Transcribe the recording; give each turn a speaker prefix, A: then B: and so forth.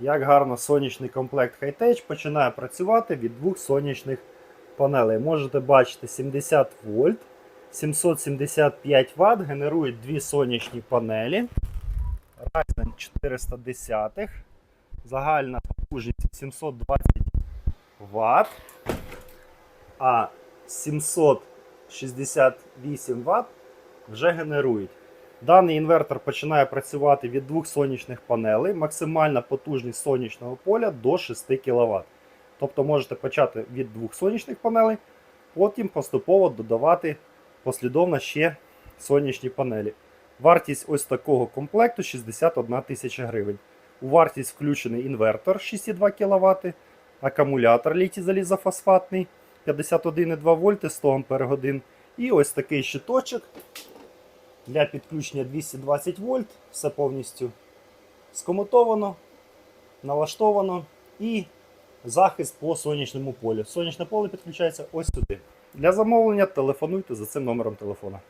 A: як гарно сонячний комплект Hightech починає працювати від двох сонячних панелей. Можете бачити 70 вольт, 775 Вт генерують дві сонячні панелі. Ryzen 410. Загальна потужність 720 Вт. А 768 Вт вже генерують. Даний інвертор починає працювати від двох сонячних панелей. Максимальна потужність сонячного поля до 6 кВт. Тобто можете почати від двох сонячних панелей, потім поступово додавати послідовно ще сонячні панелі. Вартість ось такого комплекту 61 тисяча гривень. У вартість включений інвертор 6,2 кВт, акумулятор літій залізофосфатний 51,2 вольти 100 Ах і ось такий щиточок для підключення 220 вольт. Все повністю скомутовано, налаштовано і захист по сонячному полю. Сонячне поле підключається ось сюди. Для замовлення телефонуйте за цим номером телефона.